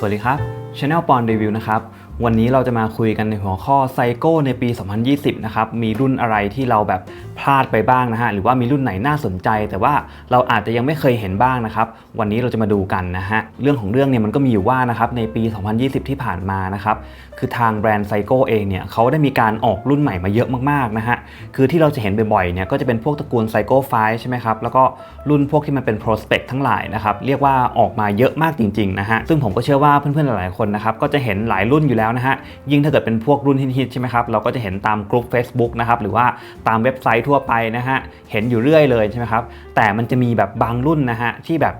สวัสดีครับ Channel ปอนรีวิวนะครับ วันนี้เราจะมาคุยกันในหัวข้อไซโก้ในปี 2020 นะครับ มีรุ่นอะไรที่เราแบบ พลาดไปบ้างนะฮะหรือว่ามีรุ่นไหนน่าสนใจ แต่ว่าเราอาจจะยังไม่เคยเห็นบ้างนะครับวันนี้เราจะมาดูกันนะฮะเรื่องของเรื่องเนี่ยมันก็มีอยู่ว่านะครับในปี 2020 ที่ผ่านมานะครับคือทางแบรนด์ไซโก้เองเนี่ยเขาได้มีการออกรุ่นใหม่มาเยอะมากๆนะฮะคือที่เราจะเห็นบ่อยๆเนี่ยก็จะเป็นพวกตระกูลไซโก้ไฟใช่ไหมครับแล้วก็รุ่นพวกที่มันเป็น prospect ทั้งหลายนะครับเรียกว่าออกมาเยอะมากจริงๆนะฮะซึ่งผมก็เชื่อว่าเพื่อนๆหลายๆคนนะครับก็จะเห็นหลายรุ่นอยู่แล้วนะฮะยิ่งถ้าเกิดเป็นพวกรุ่นฮิตๆใช่ไหมครับเราก็จะเห็นตามกลุ่ม Facebook นะครับหรือว่าตามเว็บไซต์ทั่วไปนะฮะเห็นอยู่เรื่อยเลยใช่ไหมครับแต่มันจะมีแบบบางรุ่นนะฮะที่แบบ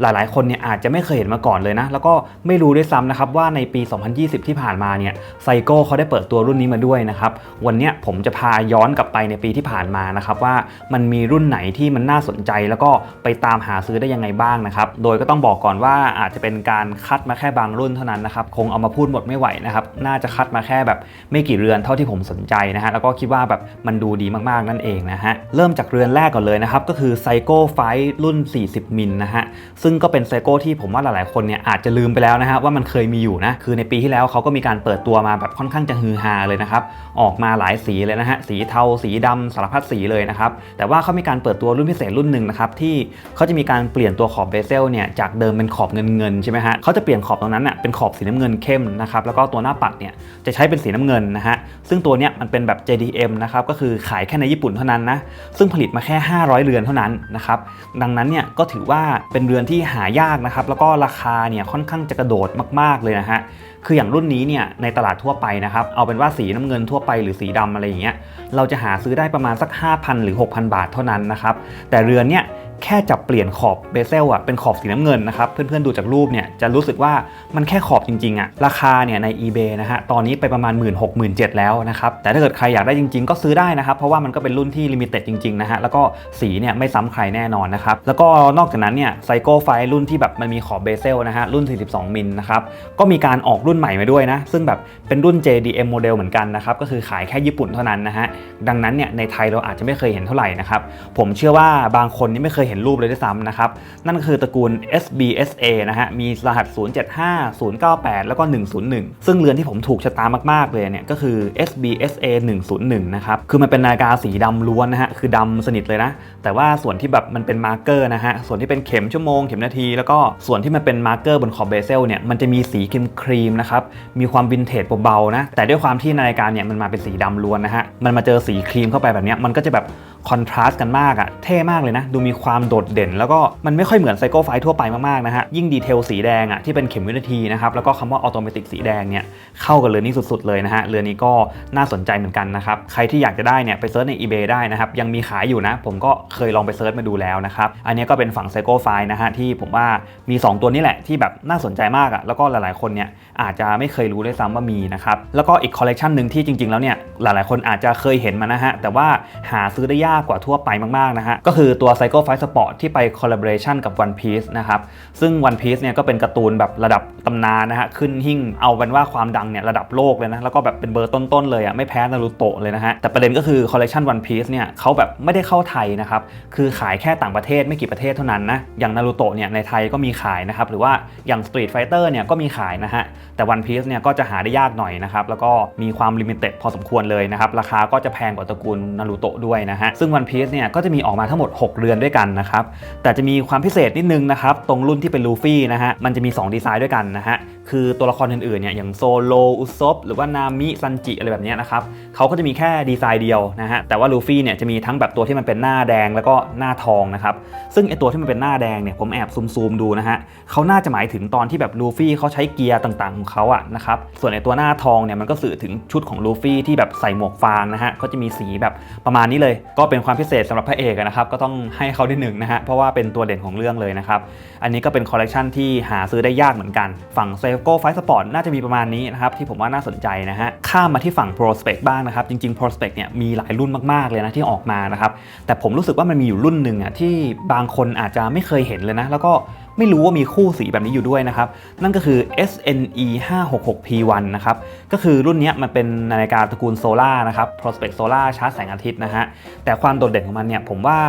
หลายๆ คนเนี่ยอาจจะไม่เคยเห็นมาก่อนเลยนะ แล้วก็ไม่รู้ด้วยซ้ำนะครับว่าในปี 2020 ที่ผ่านมาเนี่ยไซโก้เขาได้เปิดตัวรุ่นนี้มาด้วยนะครับ วันนี้ผมจะพาย้อนกลับไปในปีที่ผ่านมานะครับว่ามันมีรุ่นไหนที่มันน่าสนใจ แล้วก็ไปตามหาซื้อได้ยังไงบ้างนะครับ โดยก็ต้องบอกก่อนว่าอาจจะเป็นการคัดมาแค่บางรุ่นเท่านั้นนะครับคงเอามาพูดหมดไม่ไหวนะครับน่าจะคัดมาแค่แบบไม่กี่เรือนเท่าที่ผมสนใจนะฮะแล้วก็คิดว่าแบบมันดูดีมากๆนั่นเองนะฮะเริ่มจากเรือนแรกก่อนเลยนะครับก็คือไซโก้ไฟรุ่น 40มิลนะฮะซึ่งก็เป็นไซโก้ที่ผมว่าหลายๆคนเนี่ยอาจจะลืมไปแล้วนะฮะว่ามันเคยมีอยู่นะคือในปีที่แล้วเขาก็มีการเปิดตัวมาแบบค่อนข้างจะฮือฮาเลยนะครับออกมาหลายสีเลยนะฮะสีเทาสีดำสารพัดสีเลยนะครับแต่ว่าเขามีการเปิดตัวรุ่นพิเศษรุ่นหนึ่งนะครับที่เขาจะมีการเปลี่ยนตัวขอบเบเซลเนี่ยจากเดิมเป็นขอบเงินเงินใช่ไหมฮะเขาจะเปลี่ยนขอบตรงนั้นน่ะเป็นขอบสีน้ำเงินเข้มนะครับแล้วก็ตัวหน้าปัดเนี่ยจะใช้เป็นสีน้ำเงินนะฮะซึ่งตัวเนี้ยมันเป็นแบบ JDM นะครับก็คือขายแค่ในญี่ปุ่นเท่านั้นนะซึ่งผลิตมาแค่ 500 เรือนเท่านั้นนะครับดังนั้นเนี่ยก็ถือว่าเป็นเรือนที่หายากนะครับแล้วก็ราคาเนี่ยค่อนข้างจะกระโดดมาก ๆเลยนะฮะคืออย่างรุ่นนี้เนี่ยในตลาดทั่วไปนะครับเอาเป็นว่าสีน้ำเงินทั่วไปหรือสีดำอะไรอย่างเงี้ยเราจะหาซื้อได้ประมาณสัก 5,000 หรือ 6,000 บาทเท่านั้นนะครับแต่เรือนเนี่ย แค่จับเปลี่ยนขอบเบเซลอะเป็นขอบสีน้ำเงินนะครับ เพื่อนๆดูจากรูปเนี่ยจะรู้สึกว่ามันแค่ขอบจริงๆอะราคาเนี่ยใน eBay นะฮะตอนนี้ไปประมาณ 1 6 0 0 0 7แล้วนะครับ แต่ถ้าเกิดใครอยากได้จริงๆ ก็ซื้อได้นะครับ เพราะว่ามันก็เป็นรุ่นที่ลิมิเต็ดจริงๆนะฮะแล้วก็สีเนี่ยไม่ซ้ำใครแน่นอนนะครับ แล้วก็นอกจากนั้นเนี่ยไซโก้ไฟรุ่นที่แบบมันมีขอบเบเซลนะฮะรุ่น 42 มิลนะครับก็มีการออกรุ่นใหม่มาด้วยนะซึ่งแบบเป็นรุ่น JDM โมเดลเหมือนกันนะครับก็คือขายแค่ญี่ปุ่นเท่านั้นนะฮะดังนั้นเนี่ยในไทยเราอาจจะไม่เคยเห็นเท่าไหร่นะครับผมเชื่อว่าบางคนนี่ไม่เคยเห็น็นรูปเลยด้วยซ้ำนะครับ นั่นคือตระกูล SBSA นะฮะ มีรหัส 075 098 แล้วก็ 101 ซึ่งเรือนที่ผมถูกชะตามากๆเลยเนี่ยก็คือ SBSA 101 นะครับ คือมันเป็นนาฬิกาสีดำล้วนนะฮะ คือดำสนิทเลยนะ แต่ว่าส่วนที่แบบมันเป็นมาร์กเกอร์นะฮะ ส่วนที่เป็นเข็มชั่วโมง เข็มนาที แล้วก็ส่วนที่มันเป็นมาร์กเกอร์บนขอบเบเซลเนี่ย มันจะมีสีครีมๆนะครับ มีความวินเทจเบาๆนะ แต่ด้วยความที่นาฬิกาเนี่ยมันมาเป็นสีดำล้วนนะฮะ มันมาเจอสีครีมเข้าไปแบบนี้มันก็จะแบบ คอนทราสต์กันมากอะเท่มากเลยนะ ดูมีความโดดเด่น แล้วก็มันไม่ค่อยเหมือนไซโก้ไฟทั่วไปมากๆนะฮะ ยิ่งดีเทลสีแดงอะที่เป็นเข็มวินาทีนะครับ แล้วก็คำว่าออโตเมติกสีแดงเนี่ยเข้ากับเรือนนี้สุดๆเลยนะฮะ เรือนนี้ก็น่าสนใจเหมือนกันนะครับ ใครที่อยากจะได้เนี่ยไปเซิร์ชใน eBay ได้นะครับ ยังมีขายอยู่นะ ผมก็เคยลองไปเซิร์ชมาดูแล้วนะครับ อันนี้ก็เป็นฝั่งไซโก้ไฟนะฮะที่ผมว่ามี 2 ตัวนี้แหละที่แบบน่าสนใจมากอะแล้วก็หลายๆคนเนี่ยอาจจะไม่เคยรู้ด้วยซ้ำว่ามีนะครับ แล้วก็อีกคอลเลกชันหนึ่งที่จริงๆแล้วเนี่ยหลายๆคนอาจจะเคยเห็นมานะฮะแต่ว่าหาซื้อได้ยากากกว่าทั่วไปมากๆนะฮะ ก็คือตัว Psycho Fight Sport ที่ไป collaboration กับ One Piece นะครับ ซึ่ง One Piece เนี่ยก็เป็นการ์ตูนแบบระดับตำนานนะฮะ ขึ้นหิ่งเอาเป็นว่าความดังเนี่ยระดับโลกเลยนะ แล้วก็แบบเป็นเบอร์ต้น ๆ เลยอะไม่แพ้นารูโตะเลยนะฮะ แต่ประเด็นก็คือคอลเลกชัน One Piece เนี่ยเขาแบบไม่ได้เข้าไทยนะครับ คือขายแค่ต่างประเทศไม่กี่ประเทศเท่านั้นนะ อย่างนารูโตะเนี่ยในไทยก็มีขายนะครับ หรือว่าอย่าง Street Fighter เนี่ยก็มีขายนะฮะ แต่ One Piece เนี่ยก็จะหาได้ยากหน่อยนะครับ แล้วก็มีความลิมิเต็ดพอสมควรเลยนะครับ ราคาก็จะแพงกว่าตระกูลนารูโตะด้วยนะฮะซง One Piece เนี่ยก็จะมีออกมาทั้งหมด 6 เรือนด้วยกันนะครับแต่จะมีความพิเศษนิดนึงนะครับตรงรุ่นที่เป็นลูฟี่นะฮะมันจะมี 2 ดีไซน์ด้วยกันนะฮะคือตัวละครอื่นๆเนี่ยอย่างโซโลอุซบหรือว่านามิซันจิอะไรแบบนี้นะครับเขาก็จะมีแค่ดีไซน์เดียวนะฮะแต่ว่าลูฟี่เนี่ยจะมีทั้งแบบตัวที่มันเป็นหน้าแดงแล้วก็หน้าทองนะครับซึ่งไอตัวที่มันเป็นหน้าแดงเนี่ยผมแอบซูมๆดูนะฮะเขาน่าจะหมายถึงตอนที่แบบลูฟี่เขาใช้เกียร์ต่างๆของเขาอะนะครับส่วนไอตัวหน้าทองเนี่ยมันก็สื่อถึงชุดของลูฟี่ที่แบบใส่หมวกฟางนะฮะก็จะมีสีแบบประมาณนี้เลย ก็เป็นความพิเศษสำหรับพระเอกนะครับก็ต้องให้เขาได้หนึ่งนะฮะเพราะว่าเป็นตัวเด่นของเรื่องเลยนะครับอันนี้ก็เป็นคอลเลกชันที่หาซื้อได้ยากเหมือนกันฝั่งเซลโก้ไฟสปอร์ตน่าจะมีประมาณนี้นะครับที่ผมว่าน่าสนใจนะฮะข้ามมาที่ฝั่ง Prospect บ้างนะครับจริงๆ Prospect เนี่ยมีหลายรุ่นมากๆเลยนะที่ออกมานะครับแต่ผมรู้สึกว่ามันมีอยู่รุ่นหนึ่งอะที่บางคนอาจจะไม่เคยเห็นเลยนะแล้วก็ ไม่รู้ว่ามีคู่สีแบบนี้อยู่ด้วยนะครับ นั่นก็คือ SNE 566 P1 นะครับ ก็คือรุ่นนี้มันเป็นนาฬิกาตระกูลโซล่านะครับ Prospect Solar ชาร์จแสงอาทิตย์นะฮะ แต่ความโดดเด่นของมันเนี่ยผมว่า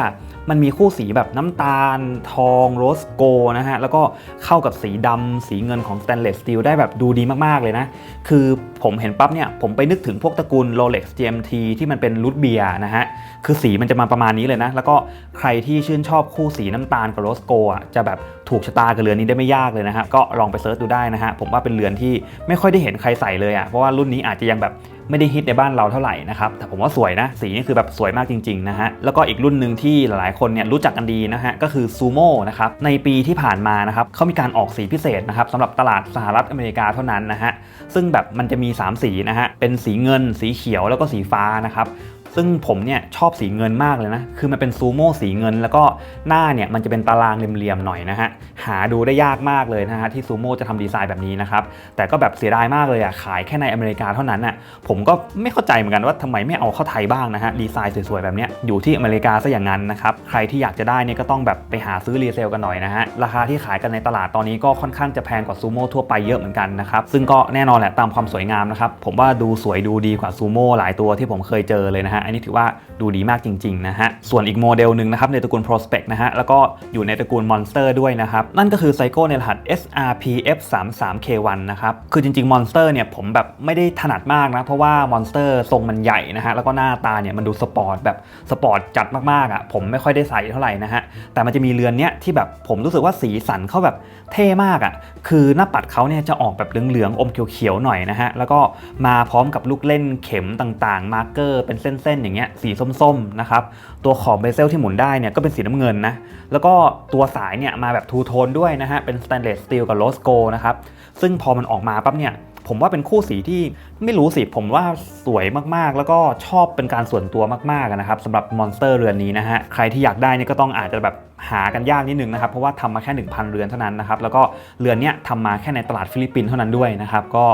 มันมีคู่สีแบบน้ำตาล ทองโรสโกนะฮะ แล้วก็เข้ากับสีดำสีเงินของ Stainless Steel ได้แบบดูดีมาก ๆ เลยนะ คือผมเห็นปั๊บเนี่ยผมไปนึกถึงพวกตระกูล Rolex GMT ที่มันเป็นรูทเบียนะฮะ คือสีมันจะมาประมาณนี้เลยนะ แล้วก็ใครที่ชื่นชอบคู่สีน้ำตาลกับโรสโกอะจะแบบถูกชะตากับเรือนนี้ได้ไม่ยากเลยนะฮะก็ลองไปเซิร์ชดูได้นะฮะผมว่าเป็นเรือนที่ไม่ค่อยได้เห็นใครใส่เลยอะเพราะว่ารุ่นนี้อาจจะยังแบบไม่ได้ฮิตในบ้านเราเท่าไหร่นะครับ แต่ผมว่าสวยนะ สีนี่คือแบบสวยมากจริงๆนะฮะ แล้วก็อีกรุ่นหนึ่งที่หลายๆคนเนี่ยรู้จักกันดีนะฮะ ก็คือซูโม่นะครับ ในปีที่ผ่านมานะครับเขามีการออกสีพิเศษนะครับสำหรับตลาดสหรัฐอเมริกาเท่านั้นนะฮะ ซึ่งแบบมันจะมี 3 สีนะฮะ เป็นสีเงิน สีเขียว แล้วก็สีฟ้านะครับ ซึ่งผมเนี่ยชอบสีเงินมากเลยนะ คือมันเป็นซูโม่สีเงิน แล้วก็หน้าเนี่ยมันจะเป็นตารางเหลี่ยมๆหน่อยนะฮะ หาดูได้ยากมากเลยนะฮะที่ซูโม่จะทำดีไซน์แบบนี้นะครับ แต่ก็แบบเสียดายมากเลยอะขายแค่ในอเมริกาเท่านั้นน่ะผมก็ไม่เข้าใจเหมือนกันว่าทำไมไม่เอาเข้าไทยบ้างนะฮะ ดีไซน์สวยๆแบบเนี้ยอยู่ที่อเมริกาซะอย่างนั้นนะครับ ใครที่อยากจะได้เนี่ยก็ต้องแบบไปหาซื้อรีเซลกันหน่อยนะฮะ ราคาที่ขายกันในตลาดตอนนี้ก็ค่อนข้างจะแพงกว่าซูโม่ทั่วไปเยอะเหมือนกันนะครับ ซึ่งก็แน่นอนแหละตามความสวยงามนะครับ ผมว่าดูสวยดูดีกว่าซูโม่หลายตัวที่ผมเคยเจอเลยนะฮะอันนี้ถือว่าดูดีมากจริงๆนะฮะส่วนอีกโมเดลหนึ่งนะครับในตระกูล Prospect นะฮะแล้วก็อยู่ในตระกูล Monster ด้วยนะครับนั่นก็คือไซโก้ในรหัส SRPF33K1 นะครับคือจริงๆ Monster เนี่ยผมแบบไม่ได้ถนัดมากนะเพราะว่า Monster ทรงมันใหญ่นะฮะแล้วก็หน้าตาเนี่ยมันดูสปอร์ตแบบสปอร์ตจัดมากๆอะผมไม่ค่อยได้ใส่เท่าไหร่นะฮะแต่มันจะมีเรือนเนี้ยที่แบบผมรู้สึกว่าสีสันเขาแบบเท่มากอะคือหน้าปัดเขาเนี่ยจะออกแบบเหลืองๆอมเขียวๆหน่อยนะฮะแล้วก็มาพร้อมกับลูกเล่นเข็มต่างๆ มาร์กเกอร์เป็นเส้นๆอย่างเงี้ยสีส้มๆนะครับตัวขอบเบเซลที่หมุนได้เนี่ยก็เป็นสีน้ำเงินนะแล้วก็ตัวสายเนี่ยมาแบบทูโทนด้วยนะฮะเป็นสแตนเลสสตีลกับโรสโกนะครับซึ่งพอมันออกมาปั๊บเนี่ยผมว่าเป็นคู่สีที่ไม่รู้สิ ผมว่าสวยมากๆ แล้วก็ชอบเป็นการส่วนตัวมากๆนะครับสำหรับมอนสเตอร์เรือนนี้นะฮะ ใครที่อยากได้เนี่ยก็ต้องอาจจะแบบ หากันยากนิดนึงนะครับ เพราะว่าทำมาแค่ 1,000 เรือนเท่านั้นนะครับ แล้วก็เรือนเนี้ยทำมาแค่ในตลาดฟิลิปปินส์เท่านั้นด้วยนะครับ ก็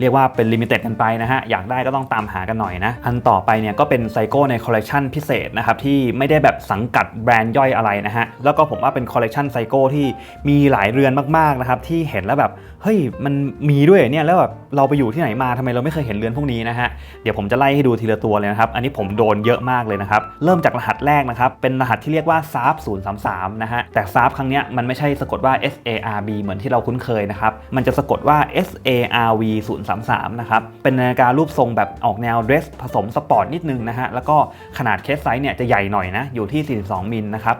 เรียกว่าเป็นลิมิเต็ดกันไปนะฮะ อยากได้ก็ต้องตามหากันหน่อยนะ อันต่อไปเนี่ยก็เป็นไซโก้ในคอลเลกชันพิเศษนะครับ ที่ไม่ได้แบบสังกัดแบรนด์ย่อยอะไรนะฮะ แล้วก็ผมว่าเป็นคอลเลกชันไซโก้ที่มีหลายเรือนมากๆนะครับที่เห็นแล้วแบบเฮ้ยมันมีด้วยเหรอเนี่ยแล้วแบบเราไปอยู่ที่ไหนมาทำไมเราไม่เคยเห็นเรือนพวกนี้นะฮะเดี๋ยวผมจะไล่ให้ดูทีละตัวเลยนะครับอันนี้ผมโดนเยอะมากเลยนะครับเริ่มจากรหัสแรกนะครับเป็นรหัสที่เรียกว่า SARP 033นะฮะแต่ซาร์ฟครั้งเนี้ยมันไม่ใช่สะกดว่า S A R B เหมือนที่เราคุ้นเคยนะครับมันจะสะกดว่า S A R V 033นะครับเป็นนาฬิการูปทรงแบบออกแนวเดรสผสมสปอร์ตนิดนึงนะฮะแล้วก็ขนาดเคสไซส์เนี่ยจะใหญ่หน่อยนะอยู่ที่ 42 มิลนะครับ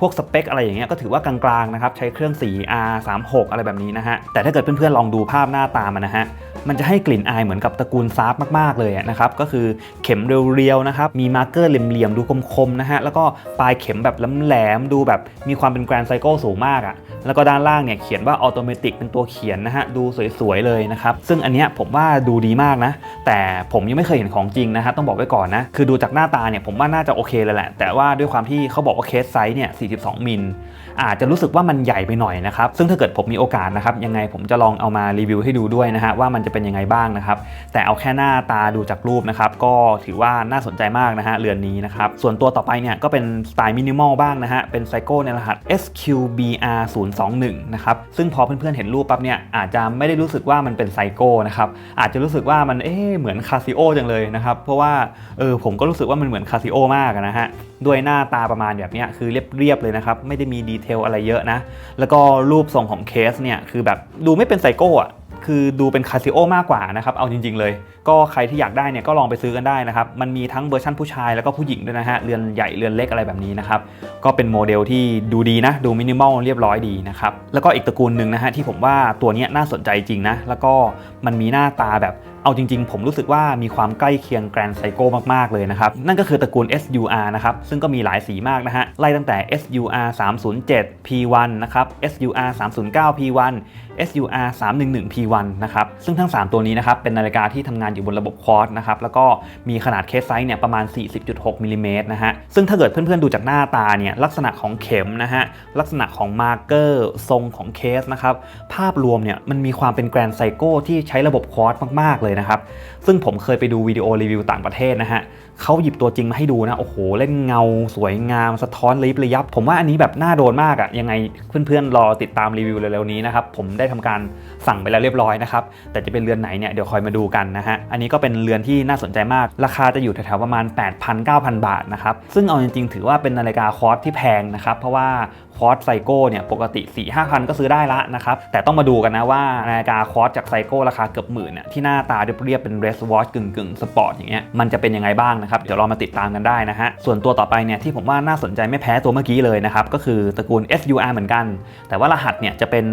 พวกสเปคอะไรอย่างเงี้ยก็ถือว่ากลางๆนะครับใช้เครื่อง 4R 36 อะไรแบบนี้นะฮะแต่ถ้าเกิดเพื่อนๆลองดูภาพหน้าตามันนะฮะมันจะให้กลิ่นอายเหมือนกับตระกูลซาร์ฟมากๆเลยนะครับก็คือเข็มเรียวๆนะครับมีมาร์เกอร์เหลี่ยมๆดูคมๆนะฮะแล้วก็ปลายเข็มแบบแหลมๆดูแบบมีความเป็นแกรนไซเคิลสูงมากอะ่ะแล้วก็ด้านล่างเนี่ยเขียนว่าออโตเมติกเป็นตัวเขียนนะฮะดูสวยๆเลยนะครับซึ่งอันเนี้ยผมว่าดูดีมากนะ แต่ผมยังไม่เคยเห็นของจริงนะฮะต้องบอกไว้ก่อนนะคือดูจากหน้าตาเนี่ยผมว่าน่าจะโอเคเลยแหละ แต่ว่าด้วยความที่เขาบอกว่าเคสไซส์เนี่ย42 มิลอาจจะรู้สึกว่ามันใหญ่ไปหน่อยนะครับ ซึ่งถ้าเกิดผมมีโอกาสนะครับยังไงผมจะลองเอามารีวิวให้ดูด้วยนะฮะว่ามันจะเป็นยังไงบ้างนะครับ แต่เอาแค่หน้าตาดูจากรูปนะครับก็ถือว่าน่าสนใจมากนะฮะเรือนนี้นะครับส่วนตัวต่อไปเนี่ยก็เป็นสไตล์มินิมอลบ้างนะฮะเป็นไซโก้ในรหัส SQBR 021นะครับซึ่งพอเพื่อนๆเห็นรูปปั๊บเนี่ยอาจจะไม่ได้รู้สึกว่ามันเป็นไซโก้นะครับอาจจะรู้สึกว่ามันเอ๊เหมือนคาซิโอจังเลยนะครับเพราะว่าเออผมก็รู้สึกว่ามันเหมือนคาซิโอมากนะฮะด้วยหน้าตาประมาณแบบนี้คือเรียบๆเลยนะครับไม่ได้มีดีเทลอะไรเยอะนะ แล้วก็รูปทรงของเคสเนี่ยคือแบบดูไม่เป็นไซโก้อะคือดูเป็นคาซิโอมากกว่านะครับ เอาจริง ๆ เลย ก็ใครที่อยากได้เนี่ยก็ลองไปซื้อกันได้นะครับ มันมีทั้งเวอร์ชันผู้ชายแล้วก็ผู้หญิงด้วยนะฮะ เรือนใหญ่เรือนเล็กอะไรแบบนี้นะครับ ก็เป็นโมเดลที่ดูดีนะ ดูมินิมอลเรียบร้อยดีนะครับ แล้วก็อีกตระกูลหนึ่งนะฮะที่ผมว่าตัวนี้น่าสนใจจริงนะ แล้วก็มันมีหน้าตาแบบ เอาจริงๆ ผมรู้สึกว่ามีความใกล้เคียงแกรนไซโก้มากๆ เลยนะครับ นั่นก็คือตระกูล SUR นะครับ ซึ่งก็มีหลายสีมากนะฮะ ไล่ตั้งแต่ SUR 307 P1 นะครับ SUR 309 P1 SUR 311 P1 นะครับ ซึ่งทั้ง 3 ตัวนี้นะครับ เป็นนาฬิกาที่ทำงานอยู่บนระบบควอร์ตนะครับ แล้วก็มีขนาดเคสไซส์เนี่ยประมาณ 40.6มิลลิเมตรนะฮะ ซึ่งถ้าเกิดเพื่อนๆดูจากหน้าตาเนี่ยลักษณะของเข็มนะฮะ ลักษณะของมาร์กเกอร์ทรงของเคสนะครับ ภาพรวมเนี่ยมันมีความเป็นแกรนไซโก้ที่ใช้ระบบควอร์ตมากๆเลยนะครับ ซึ่งผมเคยไปดูวิดีโอรีวิวต่างประเทศนะฮะ เขาหยิบตัวจริงมาให้ดูนะ โอ้โห เล่นเงา สวยงาม สะท้อนระยิบระยับ ผมว่าอันนี้แบบน่าโดนมากอะยังไงเพื่อนๆ รอติดตามรีวิวเร็วๆนี้นะครับ ผมได้ทำการสั่งไปแล้วเรียบร้อยนะครับ แต่จะเป็นเรือนไหนเนี่ยเดี๋ยวคอยมาดูกันนะฮะ อันนี้ก็เป็นเรือนที่น่าสนใจมาก ราคาจะอยู่แถวๆประมาณ 8,000-9,000 บาทนะครับ ซึ่งเอาจริงๆ ถือว่าเป็นนาฬิกาคอร์สที่แพงนะครับ เพราะว่าคอร์สไซโก้เนี่ยปกติ 4 5 0 0 0 ก็ซื้อได้ละนะครับ แต่ต้องมาดูกันนะว่านาฬิกาคอร์สจากไซโก้ราคาเกือบหมื่นเนี่ยที่หน้าตาเรียบๆเป็นเรสวอชกึ่งๆสปอร์ตอย่างเงี้ยมันจะเป็นยังไงบ้างนะครับ เดี๋ยวเรามาติดตามกันได้นะฮะ ส่วนตัวต่อไปเนี่ยที่ผมว่าน่าสนใจไม่แพ้ตัวเมื่อกี้เลยนะครับ ก็คือตระกูล FUR เหมือนกัน แต่ว่ารหัสเนี่ยจะเป็น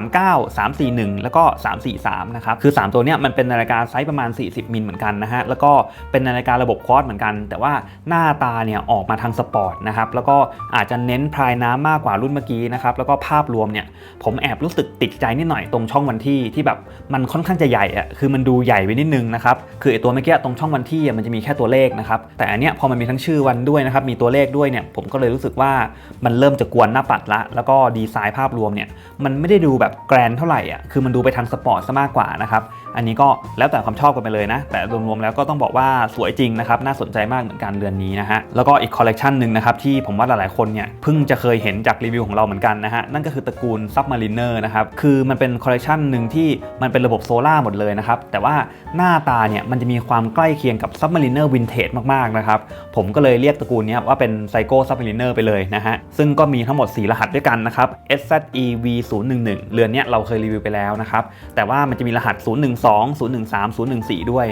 339 341 แล้วก็ 343 นะครับ คือ 3 ตัวเนี้ยมันเป็นนาฬิกาไซส์ประมาณ 40 มิลเหมือนกันนะฮะ แล้วก็เป็นนาฬิการะบบคอร์สเหมือนกัน แต่ว่าหน้าตาเนี่ยออกมาทางสปอร์ตนะครับ แล้วก็อาจจะเน้นพรายน้ำมากกว่ารุ่นเมื่อกี้นะครับ แล้วก็ภาพรวมเนี่ยผมแอบรู้สึกติดใจนิดหน่อยตรงช่องวันที่ที่แบบมันค่อนข้างจะใหญ่อะคือมันดูใหญ่ไปนิดนึงนะครับ คือไอตัวเมื่อกี้ตรงช่องวันที่มันจะมีแค่ตัวเลขนะครับแต่อันเนี้ยพอมันมีทั้งชื่อวันด้วยนะครับมีตัวเลขด้วยเนี่ยผมก็เลยรู้สึกว่ามันเริ่มจะกวนหน้าปัดละ แล้วก็ดีไซน์ภาพรวมเนี่ยมันไม่ได้ดูแบบแกรนเท่าไหร่อะคือมันดูไปทางสปอร์ตซะมากกว่านะครับ อันนี้ก็แล้วแต่ความชอบกันไปเลยนะ แต่รวมๆแล้วก็ต้องบอกว่าสวยจริงนะครับ น่าสนใจมากเหมือนกันเรือนนี้นะฮะ แล้วก็อีกคอลเลกชันหนึ่งนะครับที่ผมว่าหลายๆคนเนี่ยเพิ่งจะเคยเห็นจากรีวิวของเราเหมือนกันนะฮะ นั่นก็คือตระกูล Submariner นะครับ คือมันเป็นคอลเลกชันหนึ่งที่มันเป็นระบบโซล่าหมดเลยนะครับ แต่ว่าหน้าตาเนี่ยมันจะมีความใกล้เคียงกับ Submariner Vintage มากๆนะครับ ผมก็เลยเรียกตระกูลนี้ว่าเป็น Psycho Submariner ไปเลยนะฮะ ซึ่งก็มีทั้งหมด 4 รหัสด้วยกันนะครับ SZEV 011 เรือนเนี้ยเราเคยรีวิวไปแล้วนะครับ แต่ว่ามันจะมีรหัส 012 013 014 ด้วย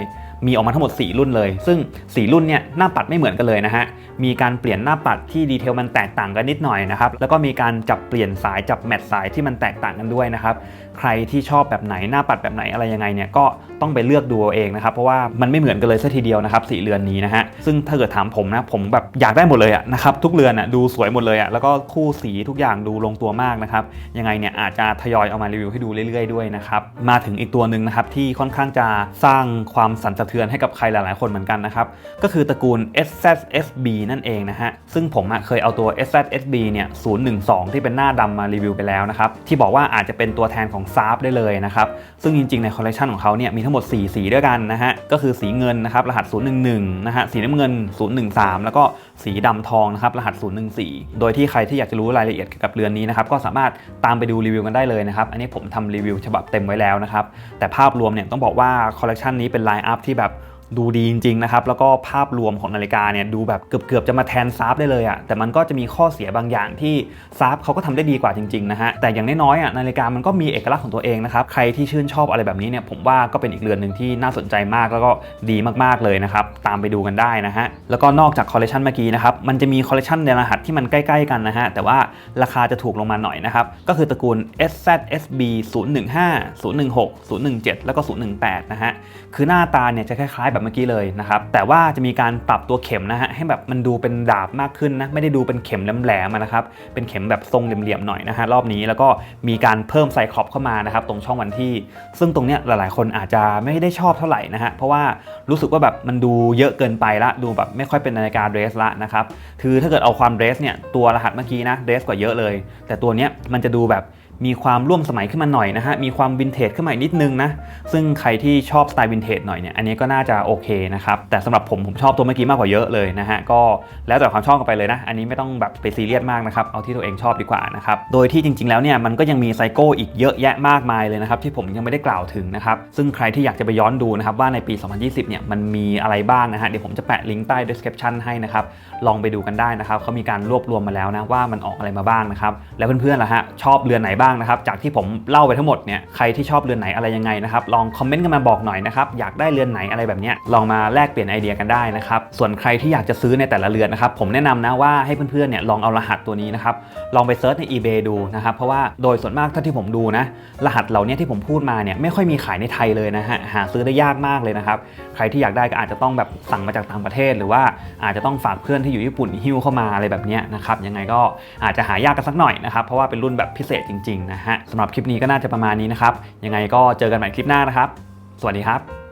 มีออกมาทั้งหมด 4 รุ่นเลย ซึ่ง 4 รุ่นเนี่ยหน้าปัดไม่เหมือนกันเลยนะฮะ มีการเปลี่ยนหน้าปัดที่ดีเทลมันแตกต่างกันนิดหน่อยนะครับ แล้วก็มีการจับเปลี่ยนสายจับแมทสายที่มันแตกต่างกันด้วยนะครับ ใครที่ชอบแบบไหนหน้าปัดแบบไหนอะไรยังไงเนี่ยก็ต้องไปเลือกดูเอาเองนะครับเพราะว่ามันไม่เหมือนกันเลยซะทีเดียวนะครับสีเรือนนี้นะฮะซึ่งถ้าเกิดถามผมนะผมแบบอยากได้หมดเลยอะนะครับทุกเรือนอะดูสวยหมดเลยอะแล้วก็คู่สีทุกอย่างดูลงตัวมากนะครับยังไงเนี่ยอาจจะทยอยเอามารีวิวให้ดูเรื่อยๆด้วยนะครับมาถึงอีกตัวหนึ่งนะครับที่ค่อนข้างจะสร้างความสั่นสะเทือนให้กับใครหลายๆ คนเหมือนกันนะครับก็คือตระกูล SZSB นั่นเองนะฮะซึ่งผมเคยเอาตัว SZSB เนี่ย012 ที่เป็นหน้าดำมารีวิวไปแล้วนะครับที่บอกว่าอาจจะเป็นตัวแทนของซาร์ฟได้เลยนะครับ ซึ่งจริงๆ ในคอลเลคชันของเขาเนี่ยมีทั้งหมด 4 สีด้วยกันนะฮะ ก็คือสีเงินนะครับรหัส 011 นะฮะ สีน้ำเงิน 013 แล้วก็สีดำทองนะครับรหัส 014 โดยที่ใครที่อยากจะรู้รายละเอียดเกี่ยวกับเรือนนี้นะครับก็สามารถตามไปดูรีวิวกันได้เลยนะครับ อันนี้ผมทำรีวิวฉบับเต็มไว้แล้วนะครับ แต่ภาพรวมเนี่ยต้องบอกว่าคอลเลคชันนี้เป็นไลน์อัพที่แบบ ดูดีจริงๆนะครับแล้วก็ภาพรวมของนาฬิกาเนี่ยดูแบบเกือบๆจะมาแทนซาร์ฟได้เลยอะ่ะแต่มันก็จะมีข้อเสียบางอย่างที่ซาร์ฟเขาก็ทำได้ดีกว่าจริงๆนะฮะแต่อย่างน้อยๆอะนาฬิกามันก็มีเอกลักษณ์ของตัวเองนะครับใครที่ชื่นชอบอะไรแบบนี้เนี่ยผมว่าก็เป็นอีกเรือนหนึ่งที่น่าสนใจมากแล้วก็ดีมากๆเลยนะครับตามไปดูกันได้นะฮะแล้วก็นอกจากคอลเลคชันเมื่อกี้นะครับมันจะมีคอลเลคชันในรหัสที่มันใกล้ๆกันนะฮะแต่ว่าราคาจะถูกลงมาหน่อยนะครับก็คือตระกูล SZSB 015 016 017 แล้วก็ 018 นะฮะคือหน้าตาเนี่ยจะคล้ายๆแบบเมื่อกี้เลยนะครับแต่ว่าจะมีการปรับตัวเข็มนะฮะให้แบบมันดูเป็นดาบมากขึ้นนะไม่ได้ดูเป็นเข็มแหลมๆนะครับเป็นเข็มแบบทรงเหลี่ยมๆหน่อยนะฮะรอบนี้แล้วก็มีการเพิ่มไซคลอปเข้ามานะครับตรงช่องวันที่ ซึ่งตรงเนี้ยหลายๆ คนอาจจะไม่ได้ชอบเท่าไหร่นะฮะเพราะว่ารู้สึกว่าแบบมันดูเยอะเกินไปละดูแบบไม่ค่อยเป็นนาฬิกาเดรสละนะครับคือถ้าเกิดเอาความเดรสเนี่ยตัวรหัสเมื่อกี้นะเดรสกว่าเยอะเลย แต่ตัวเนี้ยมันจะดูแบบ มีความร่วมสมัยขึ้นมาหน่อยนะฮะ มีความวินเทจขึ้นมาอีกนิดนึงนะ ซึ่งใครที่ชอบสไตล์วินเทจหน่อยเนี่ย อันนี้ก็น่าจะโอเคนะครับ แต่สำหรับผมผมชอบตัวเมื่อกี้มากกว่าเยอะเลยนะฮะ ก็แล้วแต่ความชอบกันไปเลยนะ อันนี้ไม่ต้องแบบไปซีเรียสมากนะครับ เอาที่ตัวเองชอบดีกว่านะครับ โดยที่จริง ๆ แล้วเนี่ยมันก็ยังมีไซโก้อีกเยอะแยะมากมายเลยนะครับที่ผมยังไม่ได้กล่าวถึงนะครับ ซึ่งใครที่อยากจะไปย้อนดูนะครับว่าในปี 2020 เนี่ยมันมีอะไรบ้างนะฮะ เดี๋ยวผมจะแปะลิงก์ใต้ description ให้นะครับลองไปดูกันได้นะครับเขามีการรวบรวมมาแล้วนะว่ามันออกอะไรมาบ้างนะครับแล้วเพื่อนๆล่ะฮะชอบเรือนไหนบางนะครับ จากที่ผมเล่าไปทั้งหมดเนี่ยใครที่ชอบเรือนไหนอะไรยังไงนะครับลองคอมเมนต์กันมาบอกหน่อยนะครับอยากได้เรือนไหนอะไรแบบนี้ลองมาแลกเปลี่ยนไอเดียกันได้นะครับส่วนใครที่อยากจะซื้อในแต่ละเรือนนะครับผมแนะนำนะว่าให้เพื่อนๆเนี่ยลองเอารหัสตัวนี้นะครับลองไปเซิร์ชใน eBay ดูนะครับเพราะว่าโดยส่วนมากเท่าที่ผมดูนะรหัสเหล่านี้ที่ผมพูดมาเนี่ยไม่ค่อยมีขายในไทยเลยนะฮะหาซื้อได้ยากมากเลยนะครับใครที่อยากได้ก็อาจจะต้องแบบสั่งมาจากต่างประเทศ หรือว่าอาจจะต้องฝากเพื่อนที่อยู่ญี่ปุ่นหิ้วเข้ามาอะไรแบบนี้นะครับยังไงก็อาจจะหายากกันสักหน่อยนะครับเพราะว่าเป็นรุ่นแบบพิเศษจริง ๆ นะฮะสำหรับคลิปนี้ก็น่าจะประมาณนี้นะครับ ยังไงก็เจอกันใหม่คลิปหน้านะครับ สวัสดีครับ